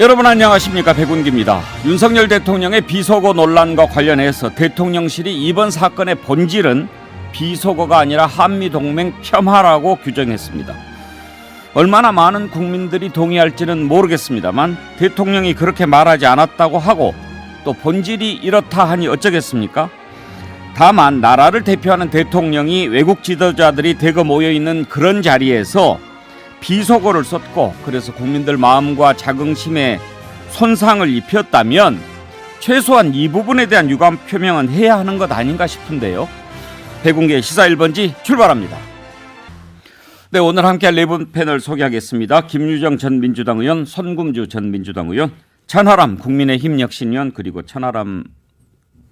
여러분 안녕하십니까 백운기입니다. 윤석열 대통령의 비속어 논란과 관련해서 대통령실이 이번 사건의 본질은 비속어가 아니라 한미 동맹 폄하라고 규정했습니다. 얼마나 많은 국민들이 동의할지는 모르겠습니다만 대통령이 그렇게 말하지 않았다고 하고 또 본질이 이렇다 하니 어쩌겠습니까? 다만 나라를 대표하는 대통령이 외국 지도자들이 대거 모여 있는 그런 자리에서 비속어를 썼고 그래서 국민들 마음과 자긍심에 손상을 입혔다면 최소한 이 부분에 대한 유감 표명은 해야 하는 것 아닌가 싶은데요. 백운계 시사 1번지 출발합니다. 네, 오늘 함께할 네분 패널 소개하겠습니다. 김유정 전 민주당 의원, 손금주 전 민주당 의원, 천하람 국민의힘 혁신위원 그리고 천하람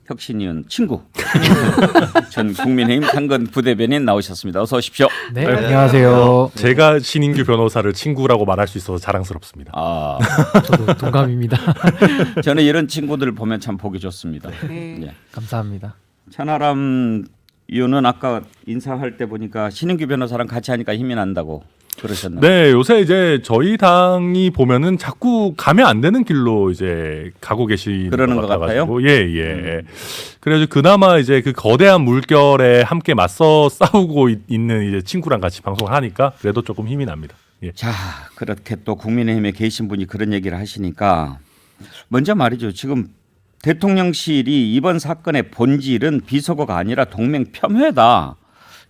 혁신위원 친구 전 국민의힘 상근 부대변인 나오셨습니다. 어서 오십시오. 네, 네. 안녕하세요. 제가 신인규 변호사를 친구라고 말할 수 있어서 자랑스럽습니다. 아, 저도 동감입니다. 저는 이런 친구들 보면 참 보기 좋습니다. 네. 예. 감사합니다. 천하람 의원은 아까 인사할 때 보니까 신인규 변호사랑 같이 하니까 힘이 난다고 그러셨나요? 네, 요새 이제 저희 당이 보면은 자꾸 가면 안 되는 길로 이제 가고 계시는 그러는 것 것 같아요? 예, 예. 그래서 그나마 이제 그 거대한 물결에 함께 맞서 싸우고 있- 있는 이제 친구랑 같이 방송을 하니까 그래도 조금 힘이 납니다. 예. 자, 그렇게 또 국민의힘에 계신 분이 그런 얘기를 하시니까 먼저 말이죠. 지금 대통령실이 이번 사건의 본질은 비속어가 아니라 동맹 폄훼다.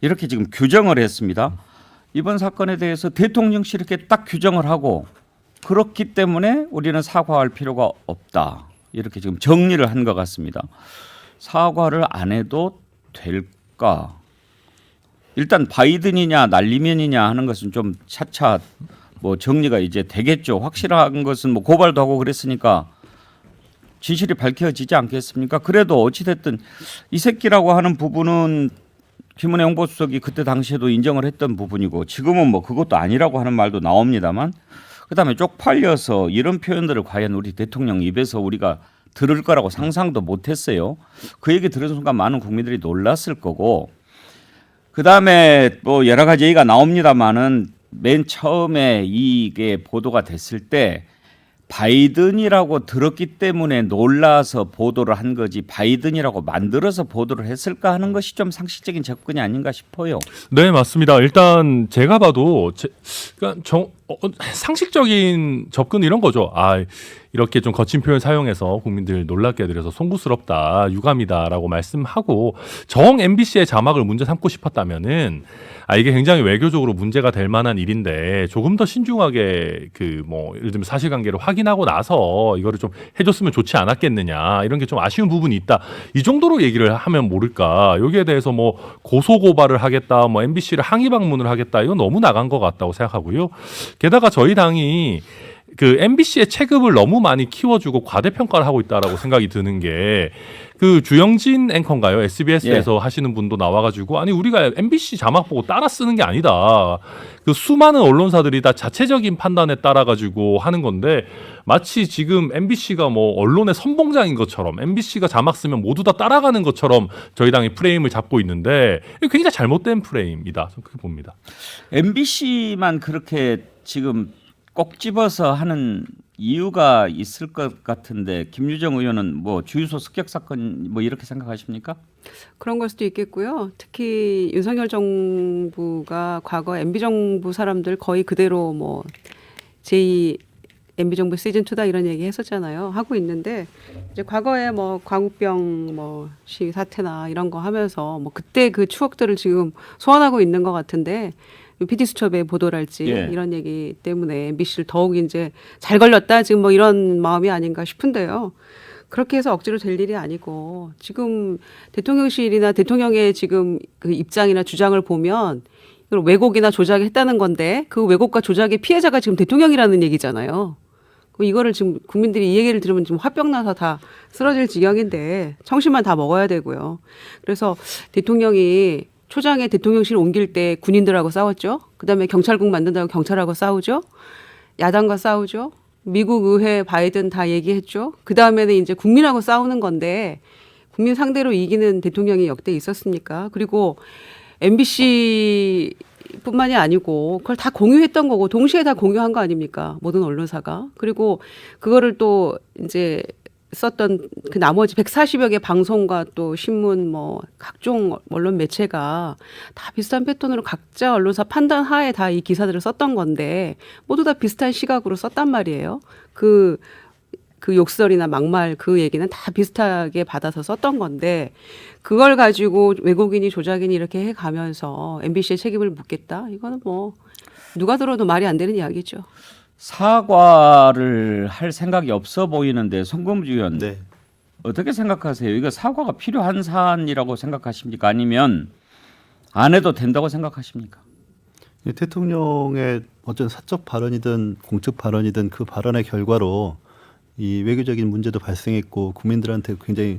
이렇게 지금 규정을 했습니다. 이번 사건에 대해서 대통령실이 이렇게 딱 규정을 하고 그렇기 때문에 우리는 사과할 필요가 없다. 이렇게 지금 정리를 한 것 같습니다. 사과를 안 해도 될까? 일단 바이든이냐 날리면이냐 하는 것은 좀 차차 뭐 정리가 이제 되겠죠. 확실한 것은 뭐 고발도 하고 그랬으니까 진실이 밝혀지지 않겠습니까? 그래도 어찌 됐든 이 새끼라고 하는 부분은 김은혜 홍보수석이 그때 당시에도 인정을 했던 부분이고 지금은 뭐 그것도 아니라고 하는 말도 나옵니다만 그다음에 쪽팔려서 이런 표현들을 과연 우리 대통령 입에서 우리가 들을 거라고 상상도 못했어요. 그 얘기 들은 순간 많은 국민들이 놀랐을 거고 그 다음에 뭐 여러 가지 얘기가 나옵니다만은 맨 처음에 이게 보도가 됐을 때 바이든이라고 들었기 때문에 놀라서 보도를 한 거지 바이든이라고 만들어서 보도를 했을까 하는 것이 좀 상식적인 접근이 아닌가 싶어요. 네, 맞습니다. 일단 제가 봐도 제, 그러니까 정, 어, 상식적인 접근 이런 거죠. 아, 이렇게 좀 거친 표현 사용해서 국민들 놀랍게 해드려서 송구스럽다, 유감이다라고 말씀하고 정 MBC의 자막을 문제 삼고 싶었다면은 아 이게 굉장히 외교적으로 문제가 될 만한 일인데 조금 더 신중하게 그 뭐 예를 들면 사실관계를 확인하고 나서 이거를 좀 해줬으면 좋지 않았겠느냐 이런 게 좀 아쉬운 부분이 있다. 이 정도로 얘기를 하면 모를까. 여기에 대해서 뭐 고소 고발을 하겠다 뭐 MBC를 항의 방문을 하겠다 이건 너무 나간 것 같다고 생각하고요 게다가 저희 당이 그 MBC의 체급을 너무 많이 키워주고 과대평가를 하고 있다라고 생각이 드는 게 그 주영진 앵커인가요? SBS에서 하시는 분도 나와가지고 아니 우리가 MBC 자막 보고 따라 쓰는 게 아니다. 그 수많은 언론사들이 다 자체적인 판단에 따라 가지고 하는 건데 마치 지금 MBC가 뭐 언론의 선봉장인 것처럼 MBC가 자막 쓰면 모두 다 따라가는 것처럼 저희 당이 프레임을 잡고 있는데 굉장히 잘못된 프레임이다. 그렇게 봅니다. MBC만 그렇게 지금 꼭 집어서 하는 이유가 있을 것 같은데 김유정 의원은 뭐 주유소 습격 사건 뭐 이렇게 생각하십니까? 그런 걸 수도 있겠고요. 특히 윤석열 정부가 과거 MB 정부 사람들 거의 그대로 뭐 제2 MB 정부 시즌 2다 이런 얘기 했었잖아요. 하고 있는데 이제 과거에 뭐 광우병 뭐시 사태나 이런 거 하면서 뭐 그때 그 추억들을 지금 소환하고 있는 것 같은데 PD 수첩의 보도랄지 예. 이런 얘기 때문에 MBC를 더욱 이제 잘 걸렸다 지금 뭐 이런 마음이 아닌가 싶은데요. 그렇게 해서 억지로 될 일이 아니고 지금 대통령실이나 대통령의 지금 그 입장이나 주장을 보면 이걸 왜곡이나 조작했다는 건데 그 왜곡과 조작의 피해자가 지금 대통령이라는 얘기잖아요. 이거를 지금 국민들이 이 얘기를 들으면 지금 화병 나서 다 쓰러질 지경인데 청심만 다 먹어야 되고요. 그래서 대통령이 초장에 대통령실 옮길 때 군인들하고 싸웠죠. 그다음에 경찰국 만든다고 경찰하고 싸우죠. 야당과 싸우죠. 미국 의회 바이든 다 얘기했죠. 그 다음에는 이제 국민하고 싸우는 건데 국민 상대로 이기는 대통령이 역대 있었습니까? 그리고 MBC MBC뿐만이 아니고 그걸 다 공유했던 거고 동시에 다 공유한 거 아닙니까? 모든 언론사가. 그리고 그거를 또 이제 썼던 그 나머지 140여 개 방송과 또 신문 뭐 각종 언론 매체가 다 비슷한 패턴으로 각자 언론사 판단 하에 다 이 기사들을 썼던 건데 모두 다 비슷한 시각으로 썼단 말이에요. 그 그 욕설이나 막말 그 얘기는 다 비슷하게 받아서 썼던 건데 그걸 가지고 외국인이 조작인이 이렇게 해 가면서 MBC에 책임을 묻겠다. 이거는 뭐 누가 들어도 말이 안 되는 이야기죠. 사과를 할 생각이 없어 보이는데 송금주 의원 네. 어떻게 생각하세요? 이거 사과가 필요한 사안이라고 생각하십니까? 아니면 안 해도 된다고 생각하십니까? 이 대통령의 어떤 사적 발언이든 공적 발언이든 그 발언의 결과로 이 외교적인 문제도 발생했고 국민들한테 굉장히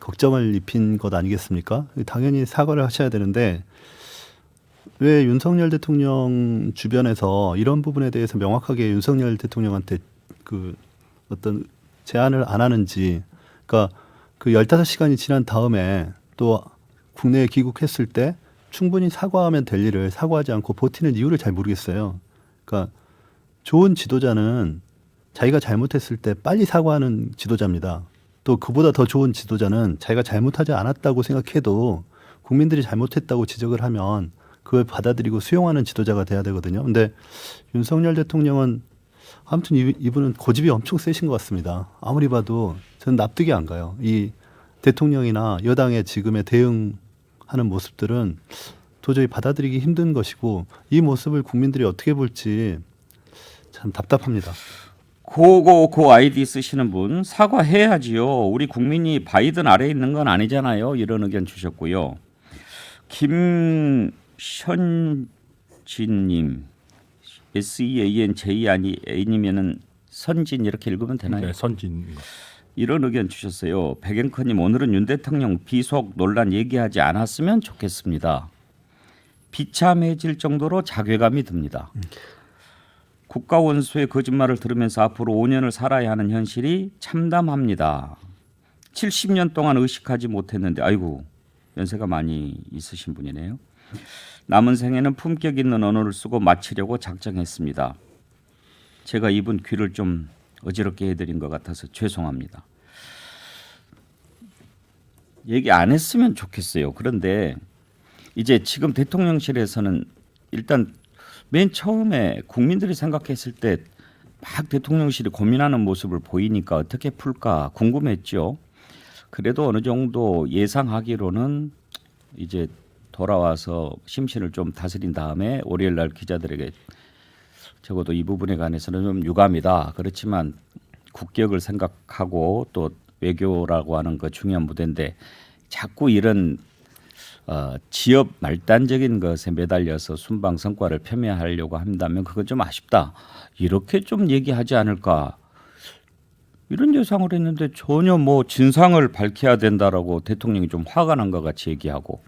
걱정을 입힌 것 아니겠습니까? 당연히 사과를 하셔야 되는데 왜 윤석열 대통령 주변에서 이런 부분에 대해서 명확하게 윤석열 대통령한테 그 어떤 제안을 안 하는지 그러니까 그 15시간이 지난 다음에 또 국내에 귀국했을 때 충분히 사과하면 될 일을 사과하지 않고 버티는 이유를 잘 모르겠어요. 그러니까 좋은 지도자는 자기가 잘못했을 때 빨리 사과하는 지도자입니다. 또 그보다 더 좋은 지도자는 자기가 잘못하지 않았다고 생각해도 국민들이 잘못했다고 지적을 하면 그걸 받아들이고 수용하는 지도자가 돼야 되거든요. 근데 윤석열 대통령은 아무튼 이- 이분은 고집이 엄청 세신 것 같습니다. 아무리 봐도 저는 납득이 안 가요. 이 대통령이나 여당의 지금의 대응하는 모습들은 도저히 받아들이기 힘든 것이고 이 모습을 국민들이 어떻게 볼지 참 답답합니다. 고고 고 아이디 쓰시는 분 사과해야지요. 우리 국민이 바이든 아래에 있는 건 아니잖아요. 이런 의견 주셨고요. 김 현진님 S E A N J 아니 A님에는 선진 이렇게 읽으면 되나요? 네, 선진. 이런 의견 주셨어요. 백앵커님 오늘은 윤 대통령 비속 논란 얘기하지 않았으면 좋겠습니다. 비참해질 정도로 자괴감이 듭니다. 국가 원수의 거짓말을 들으면서 앞으로 5년을 살아야 하는 현실이 참담합니다. 70년 동안 의식하지 못했는데 아이고 연세가 많이 있으신 분이네요. 남은 생에는 품격 있는 언어를 쓰고 마치려고 작정했습니다. 제가 이분 귀를 좀 어지럽게 해드린 것 같아서 죄송합니다. 얘기 안 했으면 좋겠어요. 그런데 이제 지금 대통령실에서는 일단 맨 처음에 국민들이 생각했을 때 막 대통령실이 고민하는 모습을 보이니까 어떻게 풀까 궁금했죠. 그래도 어느 정도 예상하기로는 이제 돌아와서 심신을 좀 다스린 다음에 월요일 날 기자들에게 적어도 이 부분에 관해서는 좀 유감이다. 그렇지만 국격을 생각하고 또 외교라고 하는 그 중요한 무대인데 자꾸 이런 어, 지역 말단적인 것에 매달려서 순방 성과를 폄훼하려고 한다면 그건 좀 아쉽다. 이렇게 좀 얘기하지 않을까. 이런 예상을 했는데 전혀 뭐 진상을 밝혀야 된다라고 대통령이 좀 화가 난 것 같이 얘기하고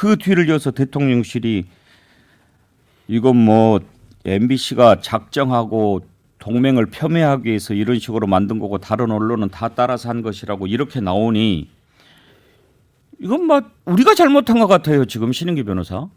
그 뒤를 이어서 대통령실이 이건 뭐 MBC가 작정하고 동맹을 폄훼하기 위해서 이런 식으로 만든 거고 다른 언론은 다 따라서 한 것이라고 이렇게 나오니 이건 뭐 우리가 잘못한 것 같아요 지금 신은기 변호사.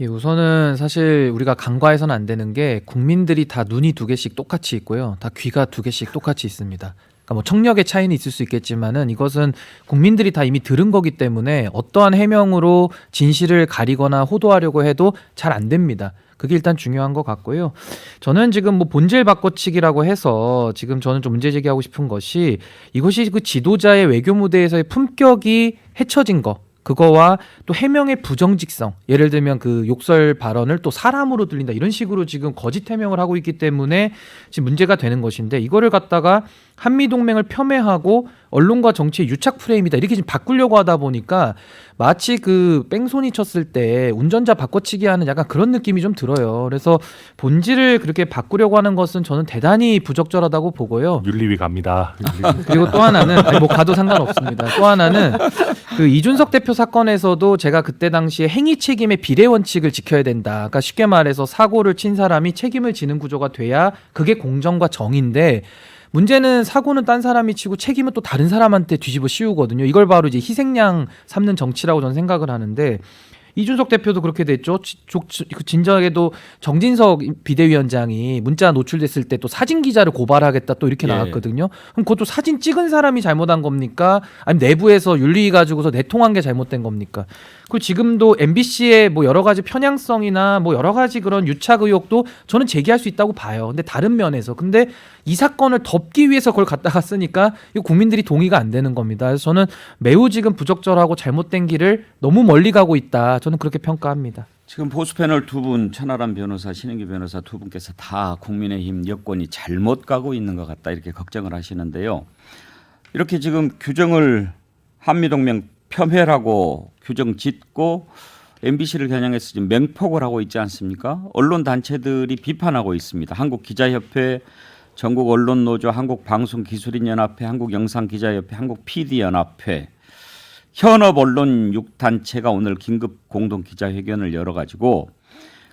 예, 우선은 사실 우리가 간과해서는 안 되는 게 국민들이 다 눈이 두 개씩 똑같이 있고요. 다 귀가 두 개씩 똑같이 있습니다. 그러니까 뭐 청력의 차이는 있을 수 있겠지만은 이것은 국민들이 다 이미 들은 거기 때문에 어떠한 해명으로 진실을 가리거나 호도하려고 해도 잘 안 됩니다. 그게 일단 중요한 것 같고요. 저는 지금 뭐 본질 바꿔치기라고 해서 지금 저는 좀 문제 제기하고 싶은 것이 이것이 그 지도자의 외교 무대에서의 품격이 해쳐진 거. 그거와 또 해명의 부정직성 예를 들면 그 욕설 발언을 또 사람으로 들린다 이런 식으로 지금 거짓 해명을 하고 있기 때문에 지금 문제가 되는 것인데 이거를 갖다가 한미 동맹을 폄훼하고 언론과 정치의 유착 프레임이다 이렇게 지금 바꾸려고 하다 보니까 마치 그 뺑소니 쳤을 때 운전자 바꿔치기 하는 약간 그런 느낌이 좀 들어요. 그래서 본질을 그렇게 바꾸려고 하는 것은 저는 대단히 부적절하다고 보고요. 윤리위 갑니다. 윤리위. 그리고 또 하나는 아니, 뭐 가도 상관없습니다. 또 하나는 그 이준석 대표 사건에서도 제가 그때 당시에 행위 책임의 비례 원칙을 지켜야 된다. 그러니까 쉽게 말해서 사고를 친 사람이 책임을 지는 구조가 돼야 그게 공정과 정인데 문제는 사고는 딴 사람이 치고 책임은 또 다른 사람한테 뒤집어 씌우거든요. 이걸 바로 이제 희생양 삼는 정치라고 저는 생각을 하는데 이준석 대표도 그렇게 됐죠. 그 진작에도 정진석 비대위원장이 문자 노출됐을 때 또 사진 기자를 고발하겠다 또 이렇게 예. 나왔거든요. 그럼 그것도 사진 찍은 사람이 잘못한 겁니까? 아니 내부에서 윤리 가지고서 내통한 게 잘못된 겁니까? 그리고 지금도 MBC의 뭐 여러 가지 편향성이나 뭐 여러 가지 그런 유착 의혹도 저는 제기할 수 있다고 봐요. 근데 다른 면에서 근데 이 사건을 덮기 위해서 그걸 갖다가 쓰니까 이 국민들이 동의가 안 되는 겁니다. 그래서 저는 매우 지금 부적절하고 잘못된 길을 너무 멀리 가고 있다. 저는 그렇게 평가합니다. 지금 보수 패널 두 분, 천하람 변호사, 신인기 변호사 두 분께서 다 국민의힘 여권이 잘못 가고 있는 것 같다 이렇게 걱정을 하시는데요. 이렇게 지금 규정을 한미동맹 폄훼라고 규정 짓고 MBC를 겨냥해서 지금 맹폭을 하고 있지 않습니까? 언론 단체들이 비판하고 있습니다. 한국 기자협회, 전국 언론 노조, 한국 방송 기술인 연합회, 한국 영상 기자협회, 한국PD연합회, 현업 언론 6 단체가 오늘 긴급 공동 기자회견을 열어 가지고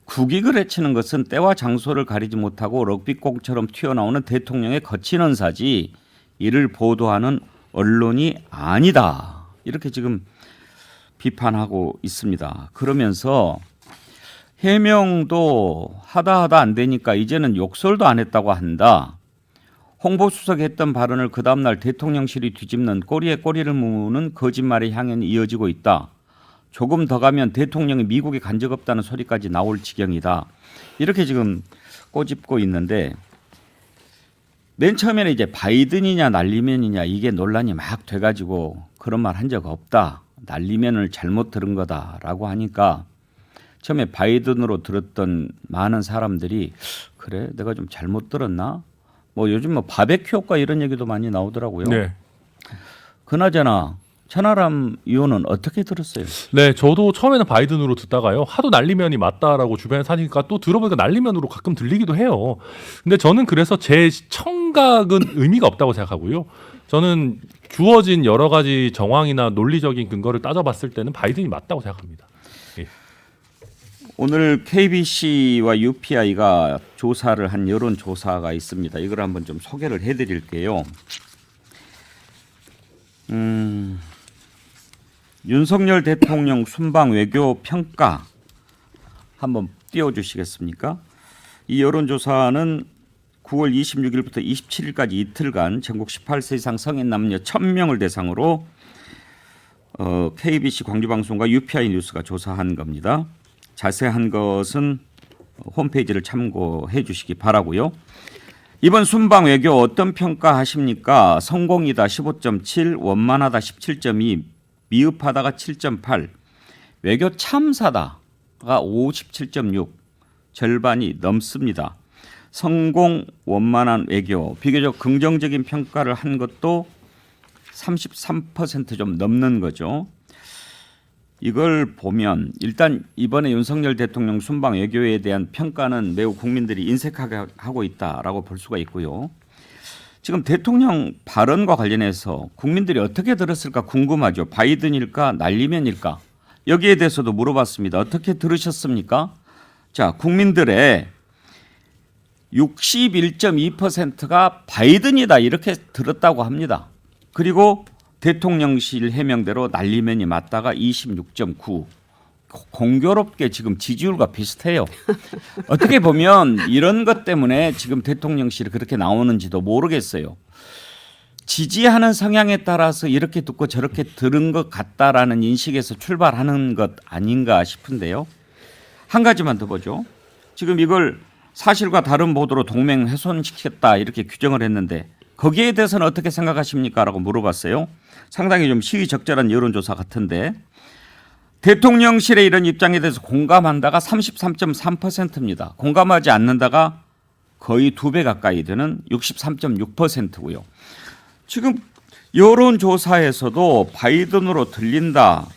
국익을 해치는 것은 때와 장소를 가리지 못하고 럭비공처럼 튀어나오는 대통령의 거친 언사지 이를 보도하는 언론이 아니다. 이렇게 지금 비판하고 있습니다. 그러면서 해명도 하다 하다 안 되니까 이제는 욕설도 안 했다고 한다. 홍보수석이 했던 발언을 그 다음날 대통령실이 뒤집는 꼬리에 꼬리를 무는 거짓말의 향연이 이어지고 있다. 조금 더 가면 대통령이 미국에 간 적 없다는 소리까지 나올 지경이다. 이렇게 지금 꼬집고 있는데 맨 처음에는 이제 바이든이냐 날리면이냐 이게 논란이 막 돼가지고 그런 말 한 적 없다. 날리면을 잘못 들은 거다라고 하니까 처음에 바이든으로 들었던 많은 사람들이 그래 내가 좀 잘못 들었나? 뭐 요즘 뭐 바베큐 효과 이런 얘기도 많이 나오더라고요. 네. 그나저나 천하람 의원은 어떻게 들었어요? 네, 저도 처음에는 바이든으로 듣다가요. 하도 날리면이 맞다라고 주변에 사니까 또 들어보니까 날리면으로 가끔 들리기도 해요. 근데 저는 그래서 제 청각은 의미가 없다고 생각하고요. 저는 주어진 여러 가지 정황이나 논리적인 근거를 따져봤을 때는 바이든이 맞다고 생각합니다. 오늘 KBC와 UPI가 조사를 한 여론 조사가 있습니다. 이걸 한번 좀 소개를 해드릴게요. 음, 윤석열 대통령 순방 외교 평가 한번 띄워주시겠습니까? 이 여론조사는 9월 26일부터 27일까지 이틀간 전국 18세 이상 성인 남녀 1000명을 대상으로 어, KBC 광주방송과 UPI 뉴스가 조사한 겁니다. 자세한 것은 홈페이지를 참고해 주시기 바라고요. 이번 순방 외교 어떤 평가하십니까? 성공이다 15.7, 원만하다 17.2, 미흡하다가 7.8, 외교 참사다가 57.6, 절반이 넘습니다. 성공, 원만한 외교, 비교적 긍정적인 평가를 한 것도 33%좀 넘는 거죠. 이걸 보면 일단 이번에 윤석열 대통령 순방 외교에 대한 평가는 매우 국민들이 인색하게 하고 있다라고 볼 수가 있고요. 지금 대통령 발언과 관련해서 국민들이 어떻게 들었을까 궁금하죠. 바이든일까 날리면일까 여기에 대해서도 물어봤습니다. 어떻게 들으셨습니까? 자, 국민들의 61.2%가 바이든이다 이렇게 들었다고 합니다. 그리고 대통령실 해명대로 날리면이 맞다가 26.9. 공교롭게 지금 지지율과 비슷해요. 어떻게 보면 이런 것 때문에 지금 대통령실이 그렇게 나오는지도 모르겠어요. 지지하는 성향에 따라서 이렇게 듣고 저렇게 들은 것 같다라는 인식에서 출발하는 것 아닌가 싶은데요. 한 가지만 더 보죠. 지금 이걸 사실과 다른 보도로 동맹 훼손시켰다 이렇게 규정을 했는데 거기에 대해서는 어떻게 생각하십니까? 라고 물어봤어요. 상당히 좀 시의 적절한 여론조사 같은데 대통령실의 이런 입장에 대해서 공감한다가 33.3%입니다. 공감하지 않는다가 거의 두 배 가까이 되는 63.6%고요. 지금 여론조사에서도 바이든으로 들린다.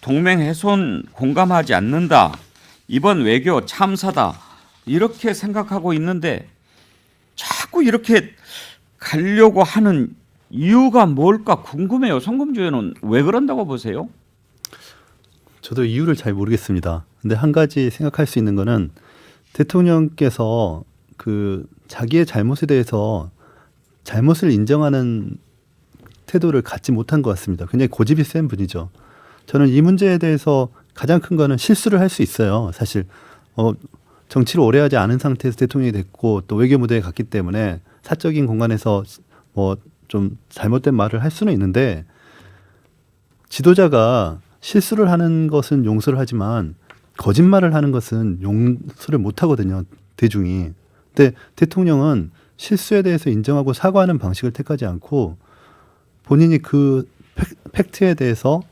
동맹 훼손 공감하지 않는다. 이번 외교 참사다. 이렇게 생각하고 있는데 자꾸 이렇게 가려고 하는 이유가 뭘까 궁금해요. 성금주 의원은 왜 그런다고 보세요? 저도 이유를 잘 모르겠습니다. 근데 한 가지 생각할 수 있는 거는 대통령께서 그 자기의 잘못에 대해서 잘못을 인정하는 태도를 갖지 못한 것 같습니다. 굉장히 고집이 센 분이죠. 저는 이 문제에 대해서 가장 큰 거는 실수를 할 수 있어요. 사실 어, 정치를 오래 하지 않은 상태에서 대통령이 됐고 또 외교 무대에 갔기 때문에 사적인 공간에서 뭐 좀 잘못된 말을 할 수는 있는데 지도자가 실수를 하는 것은 용서를 하지만 거짓말을 하는 것은 용서를 못 하거든요. 대중이. 근데 대통령은 실수에 대해서 인정하고 사과하는 방식을 택하지 않고 본인이 그 팩- 팩트에 대해서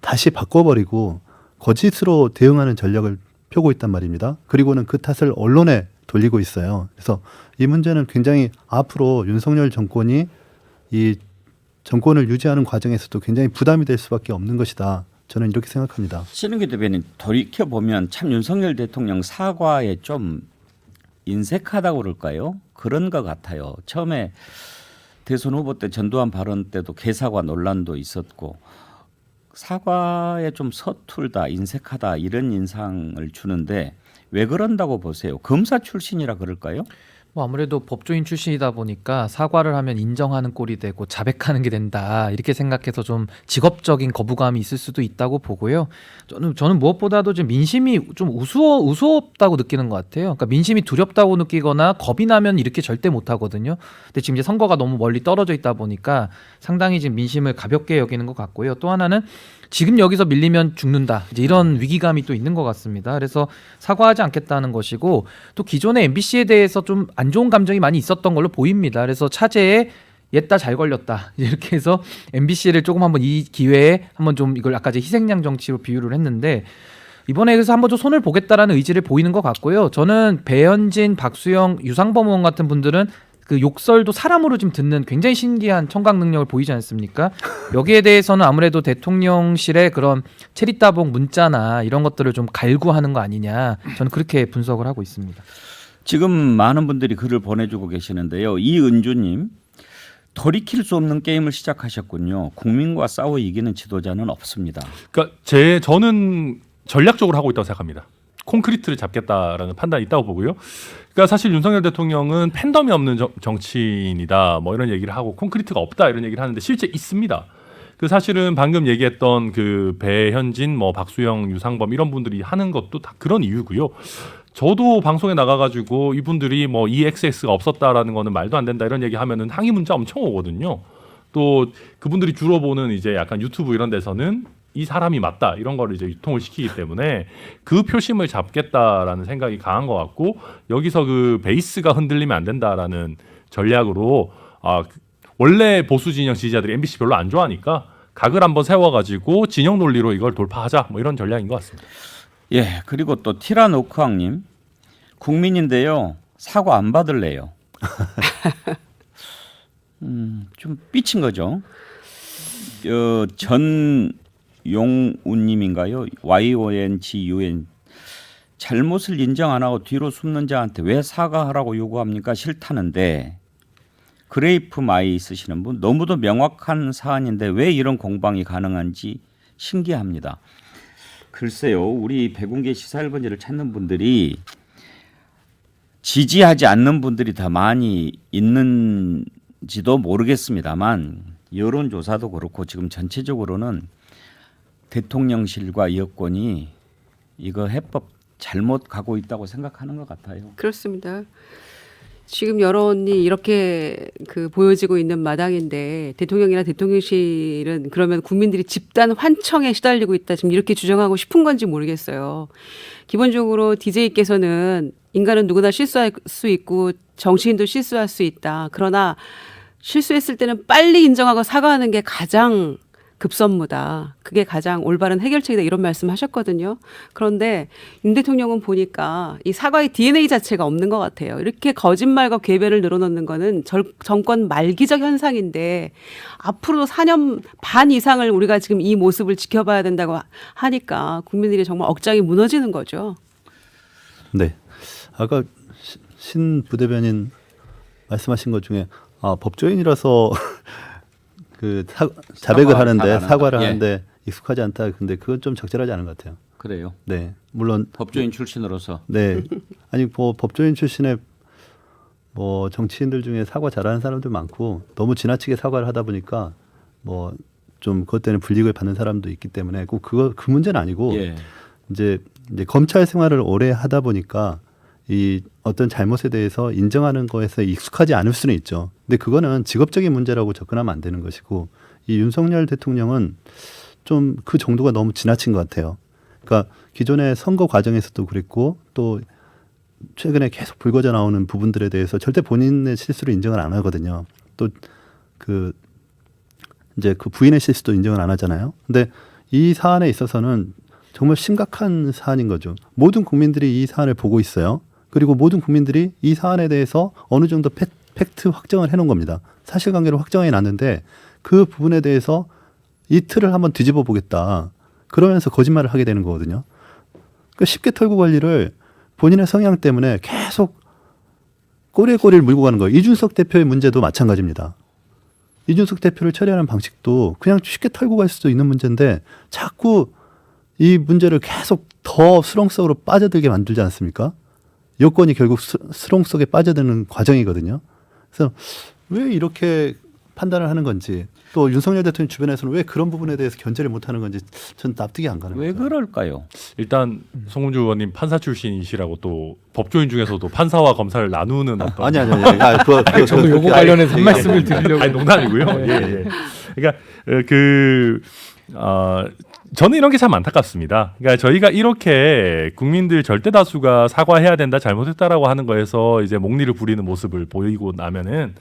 다시 바꿔버리고 거짓으로 대응하는 전략을 펴고 있단 말입니다. 그리고는 그 탓을 언론에 돌리고 있어요. 그래서 이 문제는 굉장히 앞으로 윤석열 정권이 이 정권을 유지하는 과정에서도 굉장히 부담이 될 수밖에 없는 것이다. 저는 이렇게 생각합니다. 신은기 대변인 돌이켜 보면 참 윤석열 대통령 사과에 좀 인색하다고 그럴까요? 그런 것 같아요. 처음에 대선 후보 때 전두환 발언 때도 개사과 논란도 있었고 사과에 좀 서툴다, 인색하다 이런 인상을 주는데 왜 그런다고 보세요? 검사 출신이라 그럴까요? 뭐 아무래도 법조인 출신이다 보니까 사과를 하면 인정하는 꼴이 되고 자백하는 게 된다 이렇게 생각해서 좀 직업적인 거부감이 있을 수도 있다고 보고요. 저는 저는 무엇보다도 좀 민심이 좀 우스워 우스웠다고 느끼는 것 같아요. 그러니까 민심이 두렵다고 느끼거나 겁이 나면 이렇게 절대 못 하거든요. 근데 지금 이제 선거가 너무 멀리 떨어져 있다 보니까 상당히 지금 민심을 가볍게 여기는 것 같고요. 또 하나는 지금 여기서 밀리면 죽는다. 이제 이런 위기감이 또 있는 것 같습니다. 그래서 사과하지 않겠다는 것이고 또 기존의 MBC에 대해서 좀 안 좋은 감정이 많이 있었던 걸로 보입니다. 그래서 차제에 옛다 잘 걸렸다 이렇게 해서 MBC를 조금 한번 이 기회에 한번 좀 이걸 아까 제 희생양 정치로 비유를 했는데 이번에 그래서 한번 좀 손을 보겠다라는 의지를 보이는 것 같고요. 저는 배현진, 박수영, 유상범 의원 같은 분들은 그 욕설도 사람으로 좀 듣는 굉장히 신기한 청각 능력을 보이지 않습니까? 여기에 대해서는 아무래도 대통령실의 그런 체리따봉 문자나 이런 것들을 좀 갈구하는 거 아니냐 저는 그렇게 분석을 하고 있습니다. 지금 많은 분들이 글을 보내주고 계시는데요. 이은주님 돌이킬 수 없는 게임을 시작하셨군요. 국민과 싸워 이기는 지도자는 없습니다. 그러니까 제 저는 전략적으로 하고 있다고 생각합니다. 콘크리트를 잡겠다라는 판단이 있다고 보고요. 그러니까 사실 윤석열 대통령은 팬덤이 없는 정, 정치인이다 뭐 이런 얘기를 하고 콘크리트가 없다 이런 얘기를 하는데 실제 있습니다. 그 사실은 방금 얘기했던 그 배현진 뭐 박수영 유상범 이런 분들이 하는 것도 다 그런 이유고요. 저도 방송에 나가가지고 이분들이 뭐 EXS가 없었다라는 거는 말도 안 된다 이런 얘기 하면은 항의 문자 엄청 오거든요. 또 그분들이 주로 보는 이제 약간 유튜브 이런 데서는 이 사람이 맞다 이런 거를 이제 유통을 시키기 때문에 그 표심을 잡겠다라는 생각이 강한 것 같고 여기서 그 베이스가 흔들리면 안 된다라는 전략으로 아 그- 원래 보수 진영 지지자들이 MBC 별로 안 좋아하니까 각을 한번 세워가지고 진영 논리로 이걸 돌파하자 뭐 이런 전략인 것 같습니다. 예, 그리고 또 티라노크왕님 국민인데요 사과 안 받을래요. 음, 좀 삐친 거죠. 어, 전 용우님인가요? Y O N G U N 잘못을 인정 안 하고 뒤로 숨는 자한테 왜 사과하라고 요구합니까? 싫다는데 그레이프 마이 쓰시는 분 너무도 명확한 사안인데 왜 이런 공방이 가능한지 신기합니다. 글쎄요, 우리 백운계 시사 1번지를 찾는 분들이 지지하지 않는 분들이 더 많이 있는지도 모르겠습니다만 여론조사도 그렇고 지금 전체적으로는 대통령실과 여권이 이거 해법 잘못 가고 있다고 생각하는 것 같아요. 그렇습니다. 지금 여론이 이렇게 그 보여지고 있는 마당인데 대통령이나 대통령실은 그러면 국민들이 집단 환청에 시달리고 있다 지금 이렇게 주장하고 싶은 건지 모르겠어요. 기본적으로 DJ께서는 인간은 누구나 실수할 수 있고 정치인도 실수할 수 있다. 그러나 실수했을 때는 빨리 인정하고 사과하는 게 가장 급선무다. 그게 가장 올바른 해결책이다. 이런 말씀 하셨거든요. 그런데 윤 대통령은 보니까 이 사과의 DNA 자체가 없는 것 같아요. 이렇게 거짓말과 궤변을 늘어놓는 거는 절- 정권 말기적 현상인데 앞으로도 4년 반 이상을 우리가 지금 이 모습을 지켜봐야 된다고 하니까 국민들이 정말 억장이 무너지는 거죠. 네. 아까 시- 신 부대변인 말씀하신 것 중에 아, 법조인이라서 그 사, 자백을 사과 하는데 안 사과를. 예. 하는데 익숙하지 않다. 근데 그건 좀 적절하지 않은 것 같아요. 그래요. 네. 물론 법조인 출신으로서 네. 아니 뭐 법조인 출신의 뭐 정치인들 중에 사과 잘하는 사람들 많고 너무 지나치게 사과를 하다 보니까 뭐 좀 그것 때문에 불이익을 받는 사람도 있기 때문에 꼭 그거 그 문제는 아니고 예. 이제 이제 검찰 생활을 오래 하다 보니까 이 어떤 잘못에 대해서 인정하는 거에서 익숙하지 않을 수는 있죠. 근데 그거는 직업적인 문제라고 접근하면 안 되는 것이고 이 윤석열 대통령은 좀 그 정도가 너무 지나친 것 같아요. 그러니까 기존의 선거 과정에서도 그랬고 또 최근에 계속 불거져 나오는 부분들에 대해서 절대 본인의 실수를 인정을 안 하거든요. 또 그 이제 그 부인의 실수도 인정을 안 하잖아요. 근데 이 사안에 있어서는 정말 심각한 사안인 거죠. 모든 국민들이 이 사안을 보고 있어요. 그리고 모든 국민들이 이 사안에 대해서 어느 정도 팩, 팩트 확정을 해놓은 겁니다. 사실관계를 확정해 놨는데 그 부분에 대해서 이 틀을 한번 뒤집어 보겠다. 그러면서 거짓말을 하게 되는 거거든요. 그 쉽게 털고 갈 일을 본인의 성향 때문에 계속 꼬리에 꼬리를 물고 가는 거예요. 이준석 대표의 문제도 마찬가지입니다. 이준석 대표를 처리하는 방식도 그냥 쉽게 털고 갈 수도 있는 문제인데 자꾸 이 문제를 계속 더 수렁 속으로 빠져들게 만들지 않습니까? 여권이 결국 수, 수렁 속에 빠져드는 과정이거든요. 그래서 왜 이렇게 판단을 하는 건지 또 윤석열 대통령 주변에서는 왜 그런 부분에 대해서 견제를 못하는 건지 전 납득이 안 가는 왜 거죠. 그럴까요? 일단 송은주 의원님 판사 출신이시라고 또 법조인 중에서도 판사와 검사를 나누는 어떤 아니 아니 아니. 아, 그, 그, 저도 그- 요거 그- 관련해서 한 아니, 말씀을 드리려고 아니 농담이고요. 예, 예. 그러니까 어, 그 어, 저는 이런 게 참 안타깝습니다. 그러니까 저희가 이렇게 국민들 절대 다수가 사과해야 된다, 잘못했다라고 하는 거에서 이제 목리를 부리는 모습을 보이고 나면은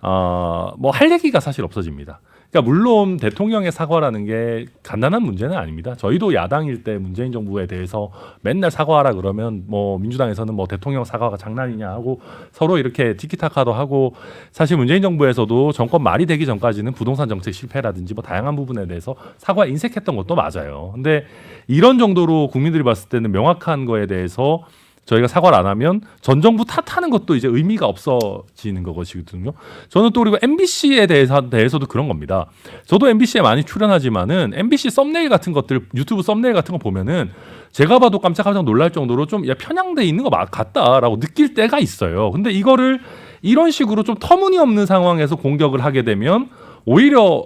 어뭐 할 얘기가 사실 없어집니다. 그러니까 물론 대통령의 사과라는 게 간단한 문제는 아닙니다. 저희도 야당일 때 문재인 정부에 대해서 맨날 사과하라 그러면 뭐 민주당에서는 뭐 대통령 사과가 장난이냐 하고 서로 이렇게 티키타카도 하고 사실 문재인 정부에서도 정권 말이 되기 전까지는 부동산 정책 실패라든지 뭐 다양한 부분에 대해서 사과 인색했던 것도 맞아요. 근데 이런 정도로 국민들이 봤을 때는 명확한 거에 대해서 저희가 사과를 안 하면 전 정부 탓하는 것도 이제 의미가 없어지는 것이거든요. 저는 또 그리고 MBC에 대해서 대해서도 그런 겁니다. 저도 MBC에 많이 출연하지만은 MBC 썸네일 같은 것들 유튜브 썸네일 같은 거 보면은 제가 봐도 깜짝깜짝 놀랄 정도로 좀 야, 편향돼 있는 거 맞- 같다라고 느낄 때가 있어요. 근데 이거를 이런 식으로 좀 터무니없는 상황에서 공격을 하게 되면 오히려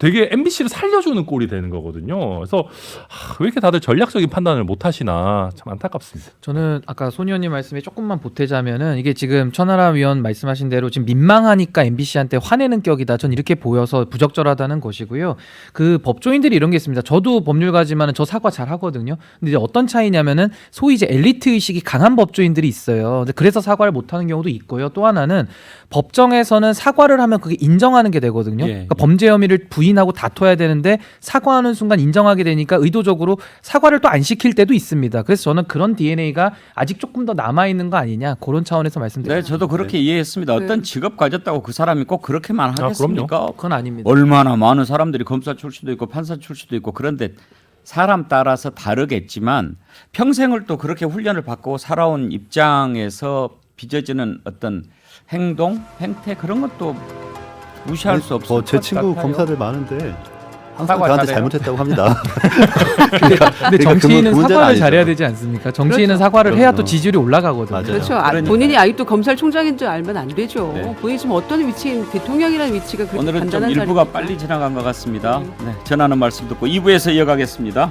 되게 MBC를 살려주는 꼴이 되는 거거든요. 그래서 하, 왜 이렇게 다들 전략적인 판단을 못 하시나 참 안타깝습니다. 저는 아까 손 의원님 말씀에 조금만 보태자면은 이게 지금 천하람 위원 말씀하신 대로 지금 민망하니까 MBC한테 화내는 격이다. 전 이렇게 보여서 부적절하다는 것이고요. 그 법조인들이 이런 게 있습니다. 저도 법률가지만은 저 사과 잘 하거든요. 근데 이제 어떤 차이냐면은 소위 이제 엘리트 의식이 강한 법조인들이 있어요. 그래서 사과를 못 하는 경우도 있고요. 또 하나는 법정에서는 사과를 하면 그게 인정하는 게 되거든요. 예, 그러니까 범죄 혐의를 부인 하고 다퉈야 되는데 사과하는 순간 인정하게 되니까 의도적으로 사과를 또 안 시킬 때도 있습니다. 그래서 저는 그런 DNA가 아직 조금 더 남아 있는 거 아니냐 그런 차원에서 네, 말씀드립니다. 저도 그렇게 이해했습니다. 네. 어떤 직업 가졌다고 그 사람이 꼭 그렇게만 아, 하겠습니까? 그건 아닙니다. 얼마나 많은 사람들이 검사 출신도 있고 판사 출신도 있고 그런데 사람 따라서 다르겠지만 평생을 또 그렇게 훈련을 받고 살아온 입장에서 빚어지는 어떤 행동, 행태 그런 것도 무시할 수 없을 뭐, 제 것 친구 같아요. 검사들 많은데 항상 사과 저한테 잘해요? 잘못했다고 합니다. 근데 그러니까 정치인은 그 문제는 사과를 아니죠. 잘해야 되지 않습니까? 정치인은 그렇죠. 사과를 해야 또 그럼요. 지지율이 올라가거든요. 맞아요. 그렇죠. 아, 그러니까요. 본인이 아직도 검찰총장인 줄 알면 안 되죠. 네. 본인이 지금 어떤 위치인 대통령이라는 위치가 그렇게 오늘은 좀 간단한 일부가 자리니까. 빨리 지나간 것 같습니다. 네, 전하는 말씀 듣고 2부에서 이어가겠습니다.